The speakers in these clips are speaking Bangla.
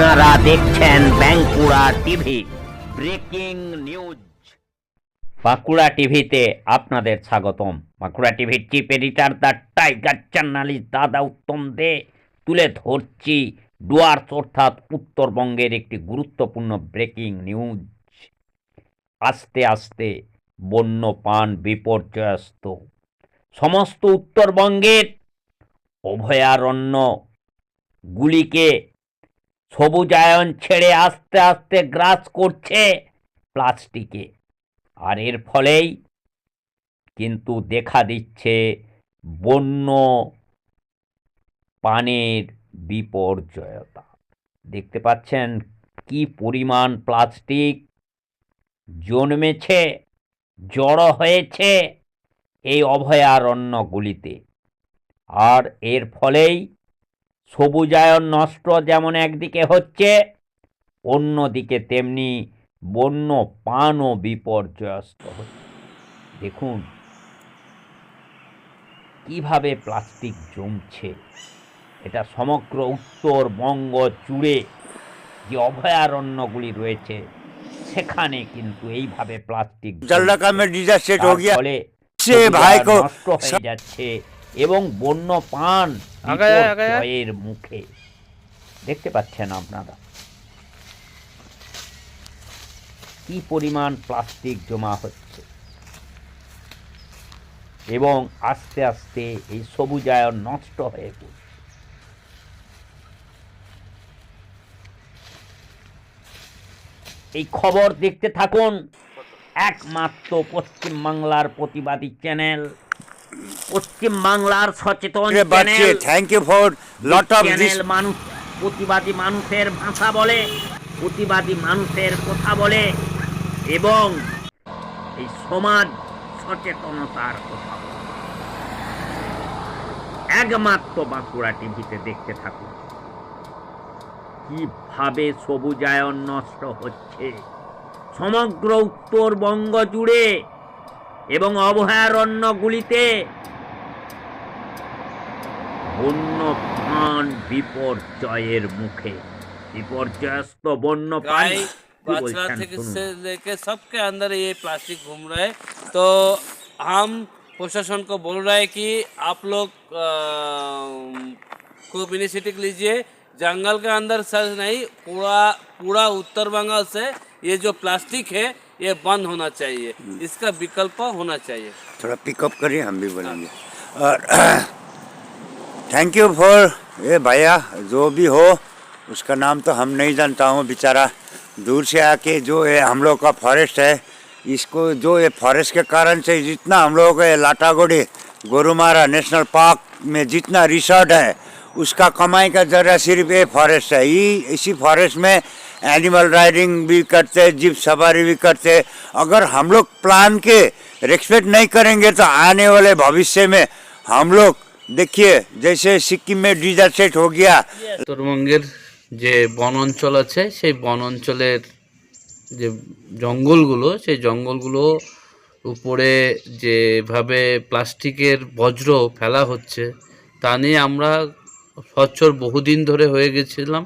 আপনারা দেখছেন Bankura TV, breaking news. Bankura টিভিতে আপনাদের স্বাগতম। বাঁকুড়া টিভির chief editor the tiger journalist দাদা উত্তম দে তুলে ধরছি ডুয়ার্স অর্থাৎ উত্তরবঙ্গের একটি গুরুত্বপূর্ণ ব্রেকিং নিউজ। আস্তে আস্তে বন্য পান বিপর্যস্ত। সমস্ত উত্তরবঙ্গের অভয়ারণ্য গুলিকে সবুজায়ন ছেড়ে আস্তে আস্তে গ্রাস করছে প্লাস্টিকে। আর এর ফলেই কিন্তু দেখা দিচ্ছে বন্য পানের বিপর্যয়তা। দেখতে পাচ্ছেন কি পরিমাণ প্লাস্টিক জন্মেছে, জড়ো হয়েছে এই অভয়ারণ্যগুলিতে। আর এর ফলেই সবুজায়ন নষ্ট যেমন একদিকে হচ্ছে অন্যদিকে তেমনি বন্য পানও বিপর্যস্ত হচ্ছে। দেখুন কীভাবে প্লাস্টিক জমছে এটা সমগ্র উত্তরবঙ্গ জুড়ে যে অভয়ারণ্যগুলি রয়েছে সেখানে কিন্তু এইভাবে প্লাস্টিক ফলে যাচ্ছে। এবং বন্য পান। বিপর্যয়ের মুখে। দেখতে পাচ্ছেন আপনারা। কি পরিমাণ প্লাস্টিক জমা হচ্ছে। এবং আস্তে আস্তে এই সবুজায়ন নষ্ট হয়ে পড়ছে। এই খবর দেখতে থাকুন। একমাত্র পশ্চিম বাংলার প্রতিবাদী চ্যানেল পশ্চিম বাংলার সচেতন thank you for lot of মানুষ প্রতিবাদী মানুষের ভাষা বলে প্রতিবাদী মানুষের কথা বলে এবং এই সমাজ সচেতনতার কথা একমাত্র বাঁকুড়া টিভিতে দেখতে থাকুন কীভাবে সবুজায়ন নষ্ট হচ্ছে। সমগ্র উত্তরবঙ্গ জুড়ে এবং অভয়ারণ্যগুলিতে বন্য প্রাণ বিপর্যয়ের মুখে বিপর্যস্ত বন্য প্রাণ गाय কি बछड़ा বলছেন থেকে শুনুন। से लेके सबके अंदर ये प्लास्टिक घूम रहा है तो हम प्रशासन को बोल रहे हैं कि आप लोग अ, खूब इनिशिएटिव लीजिए जंगल के अंदर सर नहीं पूरा पूरा उत्तर बंगाल से ये जो प्लास्टिक है ये बंद होना चाहिए। इसका विकल्प होना चाहिए। थोड़ा पिकअप करिए हम भी बोलेंगे और थैंक यू फॉर ये भैया जो भी हो उसका नाम तो हम नहीं जानता हूँ बेचारा दूर से आके जो ये हम लोग का फॉरेस्ट है इसको जो ये फॉरेस्ट के कारण से जितना हम लोग ये लाटागोड़ी गोरुमारा नेशनल पार्क में जितना रिसोर्ट है उसका कमाई का ज़रिया सिर्फ़ ये फॉरेस्ट है। ये इसी फॉरेस्ट में एनिमल राइडिंग भी करते जीप सवारी भी करते अगर हम लोग प्लान के रेस्पेक्ट नहीं करेंगे तो आने वाले भविष्य में हम लोग देखिए जैसे सिक्किम में डीजल सेट हो गया উত্তরবঙ্গের যে বন অঞ্চল আছে সেই বন অঞ্চলের যে জঙ্গলগুলো সেই জঙ্গলগুলো উপরে যেভাবে প্লাস্টিকের বজ্র ফেলা হচ্ছে তা নিয়ে আমরা সচ্চর বহুদিন ধরে হয়ে গেছিলাম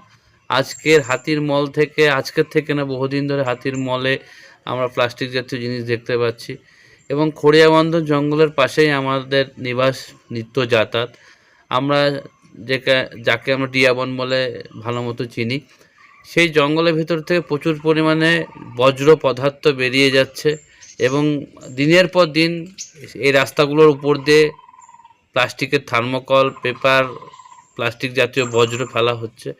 আজকের হাতির মল থেকে, আজকের থেকে না, বহুদিন ধরে হাতির মলে আমরা প্লাস্টিক জাতীয় জিনিস দেখতে পাচ্ছি। এবং খড়িয়াবন্ধ জঙ্গলের পাশেই আমাদের নিবাস নিত্য যাতায়াত। আমরা যেকে, যাকে আমরা ডিয়াবন বলে ভালো মতো চিনি, সেই জঙ্গলের ভিতর থেকে প্রচুর পরিমাণে বজ্র পদার্থ বেরিয়ে যাচ্ছে এবং দিনের পর দিন এই রাস্তাগুলোর উপর দিয়ে প্লাস্টিকের থার্মোকল, পেপার, প্লাস্টিক জাতীয় বজ্র ফেলা হচ্ছে।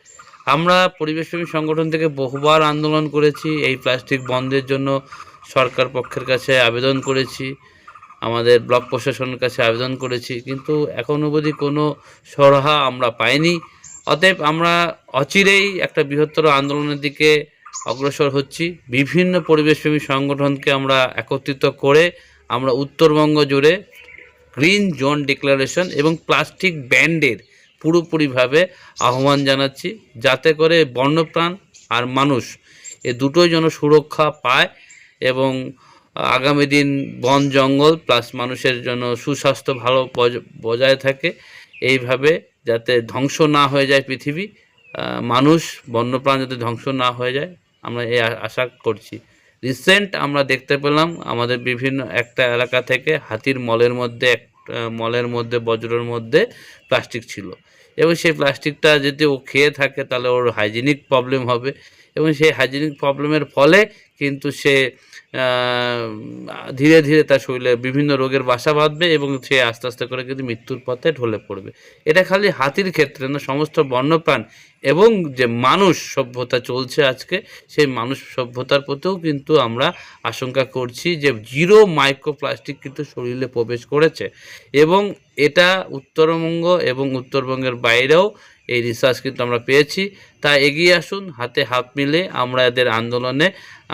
আমরা পরিবেশপ্রেমী সংগঠন থেকে বহুবার আন্দোলন করেছি, এই প্লাস্টিক বন্ধের জন্য সরকার পক্ষের কাছে আবেদন করেছি, আমাদের ব্লক প্রশাসনের কাছে আবেদন করেছি, কিন্তু এখন অবধি কোনো সরহা আমরা পাইনি। অতএব আমরা অচিরেই একটা বৃহত্তর আন্দোলনের দিকে অগ্রসর হচ্ছি। বিভিন্ন পরিবেশপ্রেমী সংগঠনকে আমরা একত্রিত করে আমরা উত্তরবঙ্গ জুড়ে গ্রিন জোন ডিক্লারেশন এবং প্লাস্টিক ব্যান্ডের পুরোপুরিভাবে আহ্বান জানাচ্ছি যাতে করে বন্যপ্রাণ আর মানুষ এ দুটোই যেন সুরক্ষা পায় এবং আগামী দিন বন জঙ্গল প্লাস মানুষের জন্য সুস্বাস্থ্য ভালো বজ- বজায় থাকে। এইভাবে যাতে ধ্বংস না হয়ে যায় পৃথিবী মানুষ, বন্যপ্রাণ যাতে ধ্বংস না হয়ে যায়, আমরা এই আশা করছি। রিসেন্ট আমরা দেখতে পেলাম আমাদের বিভিন্ন একটা এলাকা থেকে হাতির মলের মধ্যে এক মলের মধ্যে, বজ্রের মধ্যে প্লাস্টিক ছিল। এবং সেই প্লাস্টিকটা যদি ও খেয়ে থাকে, তাহলে ওর হাইজিনিক প্রবলেম হবে। এবং সেই হাইজিনিক প্রবলেমের ফলে কিন্তু সে ধীরে ধীরে তার শরীরে বিভিন্ন রোগের বাসা বাঁধবে এবং সে আস্তে আস্তে করে কিন্তু মৃত্যুর পথে ঢলে পড়বে। এটা খালি হাতির ক্ষেত্রে না, সমস্ত বন্যপ্রাণ এবং যে মানুষ সভ্যতা চলছে আজকে, সেই মানুষ সভ্যতার প্রতিও কিন্তু আমরা আশঙ্কা করছি যে জিরো মাইক্রোপ্লাস্টিক কিন্তু শরীরে প্রবেশ করেছে এবং এটা উত্তরবঙ্গ এবং উত্তরবঙ্গের বাইরেও এই রিসার্চ কিন্তু আমরা পেয়েছি। তা এগিয়ে আসুন, হাতে হাত মিলে আমরা এদের আন্দোলনে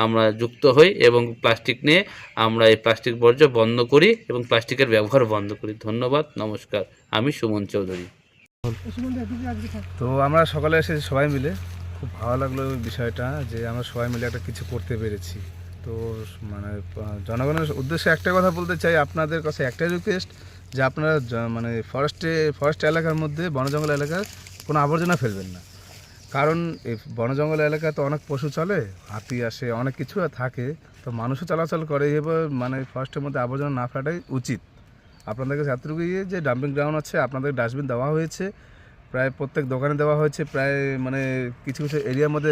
আমরা যুক্ত হই এবং প্লাস্টিক নিয়ে আমরা এই প্লাস্টিক বর্জ্য বন্ধ করি এবং প্লাস্টিকের ব্যবহার বন্ধ করি। ধন্যবাদ, নমস্কার। আমি সুমন চৌধুরী। তো আমরা সকালে এসেছি সবাই মিলে। খুব ভালো লাগল বিষয়টা যে আমরা সবাই মিলে একটা কিছু করতে পেরেছি। তো মানে জনগণের উদ্দেশ্যে একটা কথা বলতে চাই, আপনাদের কাছে একটাই রিকোয়েস্ট যে আপনারা মানে ফরেস্টে ফরেস্ট এলাকার মধ্যে বন জঙ্গল এলাকার কোনো আবর্জনা ফেলবেন না। কারণ এই বন জঙ্গল এলাকায় তো অনেক পশু চলে হাতি আসে অনেক কিছু থাকে তো মানুষও চলাচল করে এবার মানে ফার্স্টের মধ্যে আবর্জনা না ফেলাটাই উচিত। আপনাদের কাছে এতটুকু ইয়ে যে ডাম্পিং গ্রাউন্ড আছে আপনাদের ডাস্টবিন দেওয়া হয়েছে প্রায় প্রত্যেক দোকানে দেওয়া হয়েছে প্রায় মানে কিছু কিছু এরিয়ার মধ্যে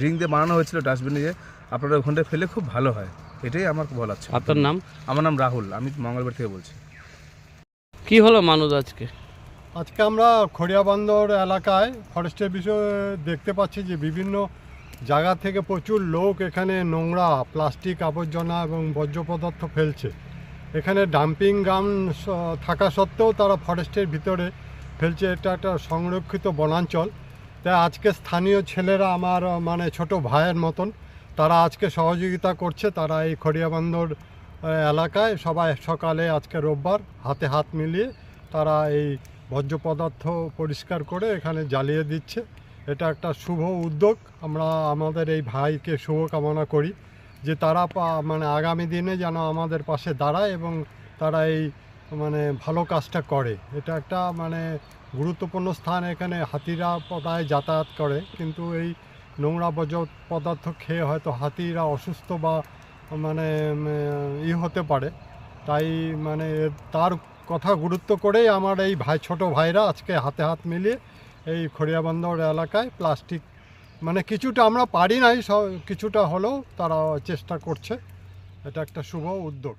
রিং দিয়ে বানানো হয়েছিল ডাস্টবিন দিয়ে আপনারা ওখানটা ফেলে খুব ভালো হয়। এটাই আমার বলার ছিল। আপনার নাম? আমার নাম রাহুল আমি মঙ্গলবার থেকে বলছি। কি হলো মানুষ আজকে? আজকে আমরা খড়িয়াবন্দর এলাকায় ফরেস্টের বিষয়ে দেখতে পাচ্ছি যে বিভিন্ন জায়গা থেকে প্রচুর লোক এখানে নোংরা, প্লাস্টিক, আবর্জনা এবং বর্জ্য পদার্থ ফেলছে। এখানে ডাম্পিং স- থাকা সত্ত্বেও তারা ফরেস্টের ভিতরে ফেলছে। এটা একটা সংরক্ষিত বনাঞ্চল। তাই আজকে স্থানীয় ছেলেরা আমার মানে ছোট ভাইয়ের মতন, তারা আজকে সহযোগিতা করছে। তারা এই খড়িয়াবন্দর এলাকায় সবাই সকালে আজকে রোববার হাতে হাত মিলিয়ে তারা এই বর্জ্য পদার্থ পরিষ্কার করে এখানে জ্বালিয়ে দিচ্ছে। এটা একটা শুভ উদ্যোগ। আমরা, আমাদের এই ভাইকে শুভকামনা করি যে তারা মানে আগামী দিনে যেন আমাদের পাশে দাঁড়ায় এবং তারা এই মানে ভালো কাজটা করে। এটা একটা মানে গুরুত্বপূর্ণ স্থান এখানে হাতিরা প্রায় যাতায়াত করে। কিন্তু এই নোংরা বর্জ্য পদার্থ খেয়ে হয়তো হাতিরা অসুস্থ বা মানে ই হতে পারে। তাই মানে তার কথা গুরুত্ব করেই আমার এই ভাই, ছোট ভাইরা আজকে হাতে হাত মিলিয়ে এই খড়িয়াবন্দর এলাকায় প্লাস্টিক মানে কিছুটা আমরা পারি নাই, সব কিছুটা হলেও তারা চেষ্টা করছে। এটা একটা শুভ উদ্যোগ।